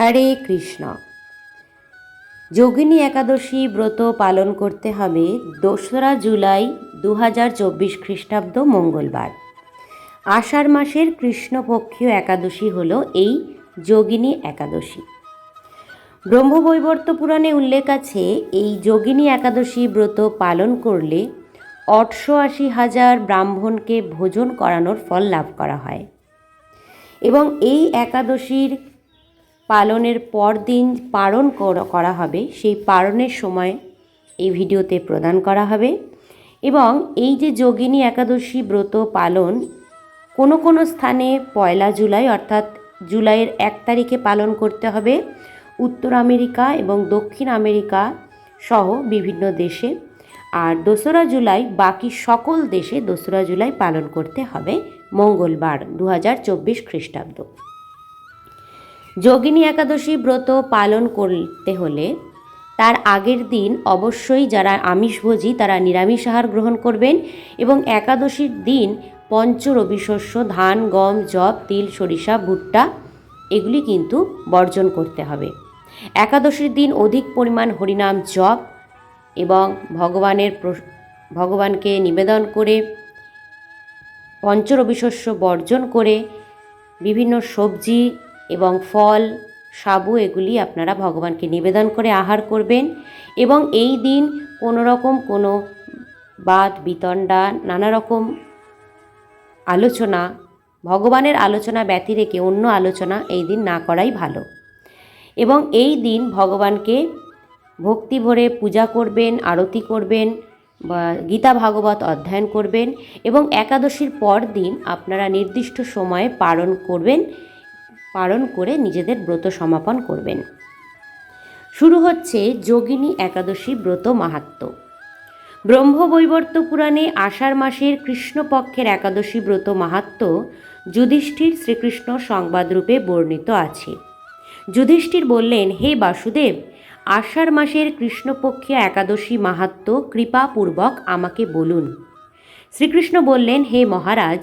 হরে কৃষ্ণ। যোগিনী একাদশী ব্রত পালন করতে হবে দোসরা জুলাই দু হাজার চব্বিশ খ্রিস্টাব্দ মঙ্গলবার। আষাঢ় মাসের কৃষ্ণপক্ষীয় একাদশী হল এই যোগিনী একাদশী। ব্রহ্মবৈবর্ত পুরাণে উল্লেখ আছে, এই যোগিনী একাদশী ব্রত পালন করলে অটশো আশি হাজার ব্রাহ্মণকে ভোজন করানোর ফল লাভ করা হয়। এবং এই একাদশীর পালনের পর দিন পালন করা হবে, সেই পালনের সময় এই ভিডিওতে প্রদান করা হবে। এবং এই যে যোগিনী একাদশী ব্রত পালন, কোনো কোনো স্থানে পয়লা জুলাই অর্থাৎ জুলাইয়ের এক তারিখে পালন করতে হবে। উত্তর আমেরিকা এবং দক্ষিণ আমেরিকা সহ বিভিন্ন দেশে। আর দোসরা জুলাই বাকি সকল দেশে দোসরা জুলাই পালন করতে হবে, মঙ্গলবার দু হাজার চব্বিশ খ্রিস্টাব্দ। যোগিনী একাদশী ব্রত পালন করতে হলে তার আগের দিন অবশ্যই যারা আমিষভোজী তারা নিরামিষ আহার গ্রহণ করবেন এবং একাদশীর দিন পঞ্চ রবি শস্য, ধান, গম জব তিল, সরিষা, ভুট্টা এগুলি কিন্তু বর্জন করতে হবে। একাদশীর দিন অধিক পরিমাণ হরিনাম জপ এবং ভগবানের ভগবানকে নিবেদন করে পঞ্চরবিশস্য বর্জন করে বিভিন্ন সবজি এবং ফল, সাবু এগুলি আপনারা ভগবানকে নিবেদন করে আহার করবেন এবং এই দিন কোনো রকম কোনো বাদ, বিতণ্ডা নানা রকম আলোচনা, ভগবানের আলোচনা ব্যতি রেখে অন্য আলোচনা এই দিন না করাই ভালো। এবং এই দিন ভগবানকে ভক্তি ভরে পূজা করবেন, আরতি করবেন, বা গীতা ভাগবত অধ্যয়ন করবেন এবং একাদশীর পর দিন আপনারা নির্দিষ্ট সময়ে পালন করবেন পালন করে নিজেদের ব্রত সমাপন করবেন। শুরু হচ্ছে যোগিনী একাদশী ব্রত মাহাত্ম্য ব্রহ্মবৈবর্ত পুরাণে আষাঢ় মাসের কৃষ্ণপক্ষের একাদশী ব্রত মাহাত্ম্য যুধিষ্ঠির শ্রীকৃষ্ণ সংবাদরূপে বর্ণিত আছে। যুধিষ্ঠির বললেন, হে বাসুদেব, আষাঢ় মাসের কৃষ্ণপক্ষীয় একাদশী মাহাত্ম্য কৃপাপূর্বক আমাকে বলুন। শ্রীকৃষ্ণ বললেন, হে মহারাজ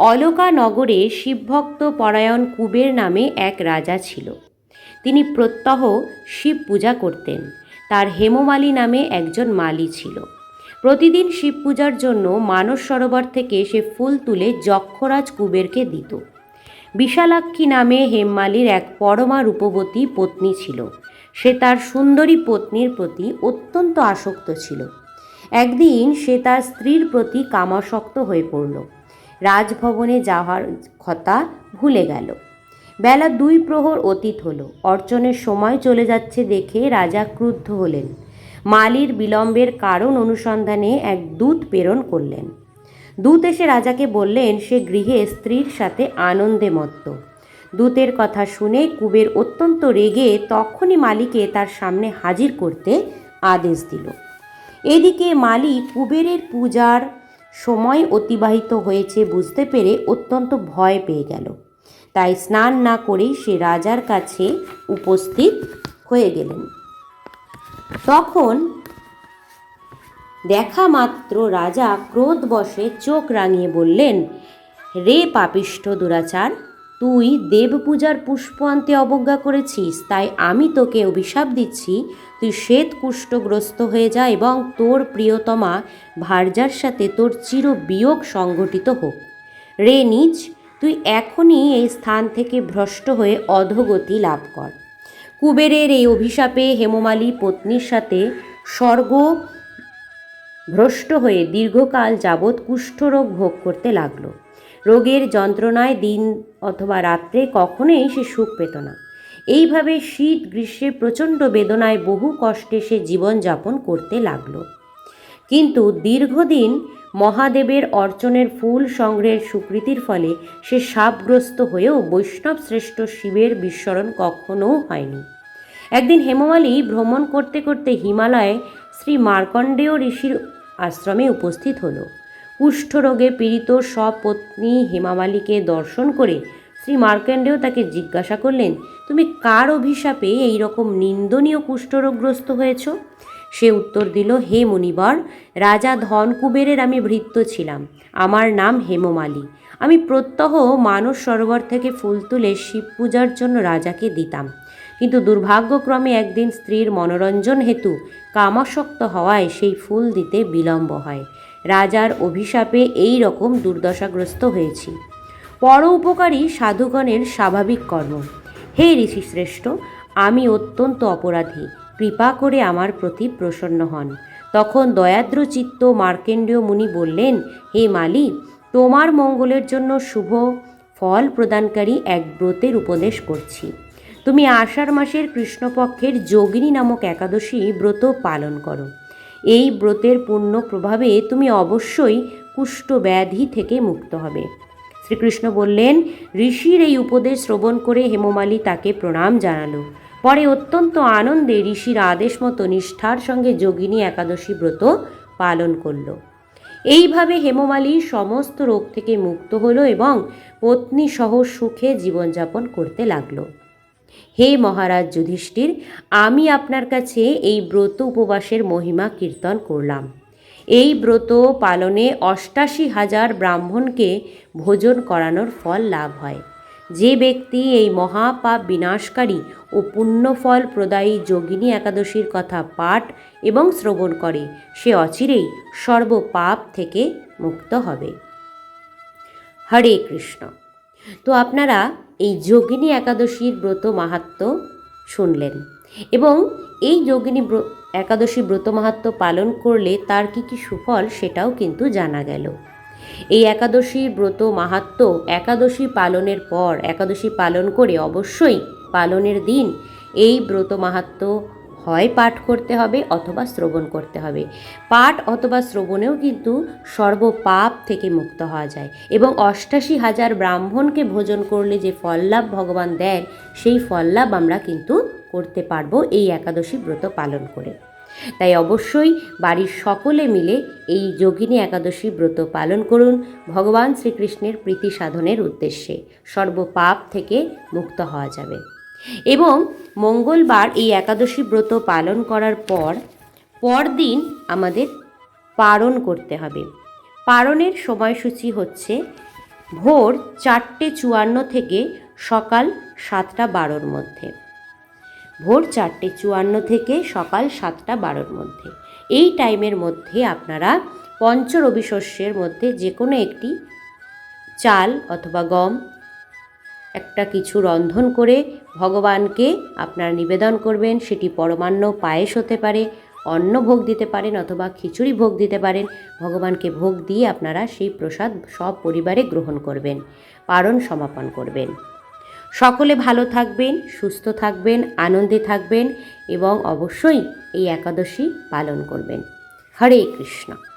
অলকা নগরে শিবভক্ত পরায়ণ কুবের নামে এক রাজা ছিল। তিনি প্রত্যহ শিব পূজা করতেন। তার হেমমালী নামে একজন মালি ছিল। প্রতিদিন শিব পূজার জন্য মানস সরোবর থেকে সে ফুল তুলে যক্ষরাজ কুবেরকে দিত। বিশালাক্ষী নামে হেমমালির এক পরমা রূপবতী পত্নী ছিল। সে তার সুন্দরী পত্নীর প্রতি অত্যন্ত আসক্ত ছিল। একদিন সে তার স্ত্রীর প্রতি কামাসক্ত হয়ে পড়ল। রাজভবনে যাওয়ার কথা ভুলে গেল। বেলা দুই প্রহর অতীত হলো। অর্চনের সময় চলে যাচ্ছে দেখে রাজা ক্রুদ্ধ হলেন। মালির বিলম্বের কারণ অনুসন্ধানে এক দূত প্রেরণ করলেন। দূত এসে রাজাকে বললেন, সে গৃহে স্ত্রীর সাথে আনন্দে মত্ত দূতের কথা শুনে কুবের অত্যন্ত রেগে তখনই মালিকে তার সামনে হাজির করতে আদেশ দিল। এদিকে মালি কুবেরের পূজার সময় অতিবাহিত হয়েছে বুঝতে পেরে অত্যন্ত ভয় পেয়ে গেল। তাই স্নান না করেই সে রাজার কাছে উপস্থিত হয়ে গেলেন। তখন দেখা মাত্র রাজা ক্রোধবশে চোখ রাঙিয়ে বললেন, রে পাপিষ্ঠ দুরাচার তুই দেবপূজার পুষ্প আনতে অবজ্ঞা করেছিস, তাই আমি তোকে অভিশাপ দিচ্ছি। তুই শ্বেত কুষ্ঠগ্রস্ত হয়ে যা এবং তোর প্রিয়তমা ভার্যার সাথে তোর চির বিয়োগ সংঘটিত হোক। রে নিজ তুই এখনই এই স্থান থেকে ভ্রষ্ট হয়ে অধোগতি লাভ কর। কুবেরের এই অভিশাপে হেমমালী পত্নীর সাথে স্বর্গ ভ্রষ্ট হয়ে দীর্ঘকাল যাবৎ কুষ্ঠরোগ ভোগ করতে লাগল। রোগের যন্ত্রণায় দিন অথবা রাত্রে কখনোই সে সুখ পেত না। এইভাবে শীত, গ্রীষ্মে প্রচণ্ড বেদনায় বহু কষ্টে সে জীবনযাপন করতে লাগল। কিন্তু দীর্ঘদিন মহাদেবের অর্চনের ফুল সংগ্রহের স্বীকৃতির ফলে সে সাপগ্রস্ত হয়েও বৈষ্ণব শ্রেষ্ঠ শিবের বিস্মরণ কখনও হয়নি। একদিন হেমমালী ভ্রমণ করতে করতে হিমালয়ে শ্রী মার্কণ্ডেয় ঋষির আশ্রমে উপস্থিত হলো। কুষ্ঠরোগে পীড়িত সপত্নী হেমামালীকে দর্শন করে শ্রী মার্কণ্ডেয় তাকে জিজ্ঞাসা করলেন, তুমি কার অভিশাপে এই রকম নিন্দনীয় কুষ্ঠরোগগ্রস্ত হয়েছ? সে উত্তর দিল, হে মুনিবর, রাজা ধনকুবেরের আমি ভৃত্য ছিলাম। আমার নাম হেমমালী। আমি প্রত্যহ মানস সরোবর থেকে ফুল তুলে শিব পূজার জন্য রাজাকে দিতাম। কিন্তু দুর্ভাগ্যক্রমে একদিন স্ত্রীর মনোরঞ্জন হেতু কামাসক্ত হওয়ায় সেই ফুল দিতে বিলম্ব হয়। রাজার অভিশাপে এই রকম দুর্দশাগ্রস্ত হয়েছি। পর উপকারী সাধুগণের স্বাভাবিক কর্ম। হে ঋষিশ্রেষ্ঠ, আমি অত্যন্ত অপরাধী। কৃপা করে আমার প্রতি প্রসন্ন হন। তখন দয়াদ্র চিত্ত মার্কেন্ডীয় মুনি বললেন, হে মালি তোমার মঙ্গলের জন্য শুভ ফল প্রদানকারী এক ব্রতের উপদেশ করছি। তুমি আষাঢ় মাসের কৃষ্ণপক্ষের যোগিনী নামক একাদশী ব্রত পালন করো। এই ব্রতের পূর্ণ প্রভাবে তুমি অবশ্যই কুষ্ঠ ব্যাধি থেকে মুক্ত হবে। শ্রীকৃষ্ণ বললেন, ঋষির এই উপদেশ শ্রবণ করে হেমমালী তাকে প্রণাম জানালো। পরে অত্যন্ত আনন্দে ঋষির আদেশ মতো নিষ্ঠার সঙ্গে যোগিনী একাদশী ব্রত পালন করল। এইভাবে হেমমালী সমস্ত রোগ থেকে মুক্ত হলো এবং পত্নী সহ সুখে জীবনযাপন করতে লাগল। হে মহারাজ যুধিষ্ঠির, আমি আপনার কাছে এই ব্রত উপবাসের মহিমা কীর্তন করলাম। এই ব্রত পালনে অষ্টাশি হাজার ব্রাহ্মণকে ভোজন করানোর ফল লাভ হয়। যে ব্যক্তি এই মহাপাপ বিনাশকারী ও পুণ্যফল প্রদায়ী যোগিনী একাদশীর কথা পাঠ এবং শ্রবণ করে, সে অচিরেই সর্বপাপ থেকে মুক্ত হবে। হরে কৃষ্ণ। তো আপনারা এই যোগিনী একাদশীর ব্রত মাহাত্ম শুনলেন। এবং এই যোগিনী একাদশী ব্রত মাহাত্ম পালন করলে তার কি কি সুফল সেটাও কিন্তু জানা গেল। এই একাদশী ব্রত মাহাত্ম একাদশী পালনের পর, একাদশী পালন করে অবশ্যই পালনের দিন এই ব্রত মাহাত্ম হয় পাঠ করতে হবে অথবা শ্রবণ করতে হবে। পাঠ অথবা শ্রবণেও কিন্তু সর্বপাপ থেকে মুক্ত হওয়া যায় এবং অষ্টাশি হাজার ব্রাহ্মণকে ভোজন করলে যে ফললাভ ভগবান দেন, সেই ফললাভ আমরা কিন্তু করতে পারব এই একাদশী ব্রত পালন করে। তাই অবশ্যই বাড়ির সকলে মিলে এই যোগিনী একাদশী ব্রত পালন করুন ভগবান শ্রীকৃষ্ণের প্রীতি সাধনের উদ্দেশ্যে। সর্বপাপ থেকে মুক্ত হওয়া যাবে। এবং মঙ্গলবার এই একাদশী ব্রত পালন করার পর, পরদিন আমাদের পারণ করতে হবে। পারণের সময়সূচি হচ্ছে ভোর চারটে চুয়ান্ন থেকে সকাল সাতটা বারোর মধ্যে। ভোর চারটে চুয়ান্ন থেকে সকাল সাতটা বারোর মধ্যে। এই টাইমের মধ্যে আপনারা পঞ্চ রবি শস্যের মধ্যে যে কোনো একটি চাল অথবা গম একটা কিছু রন্ধন করে ভগবানকে আপনারা নিবেদন করবেন, সেটি পরমান্ন পায়েস হতে পারে, অন্ন ভোগ দিতে পারেন অথবা খিচুড়ি ভোগ দিতে পারেন, ভগবানকে ভোগ দিয়ে আপনারা সেই প্রসাদ সব পরিবারে গ্রহণ করবেন পারণ সমাপন করবেন। সকলে ভালো থাকবেন, সুস্থ থাকবেন, আনন্দে থাকবেন এবং অবশ্যই এই একাদশী পালন করবেন। হরে কৃষ্ণ।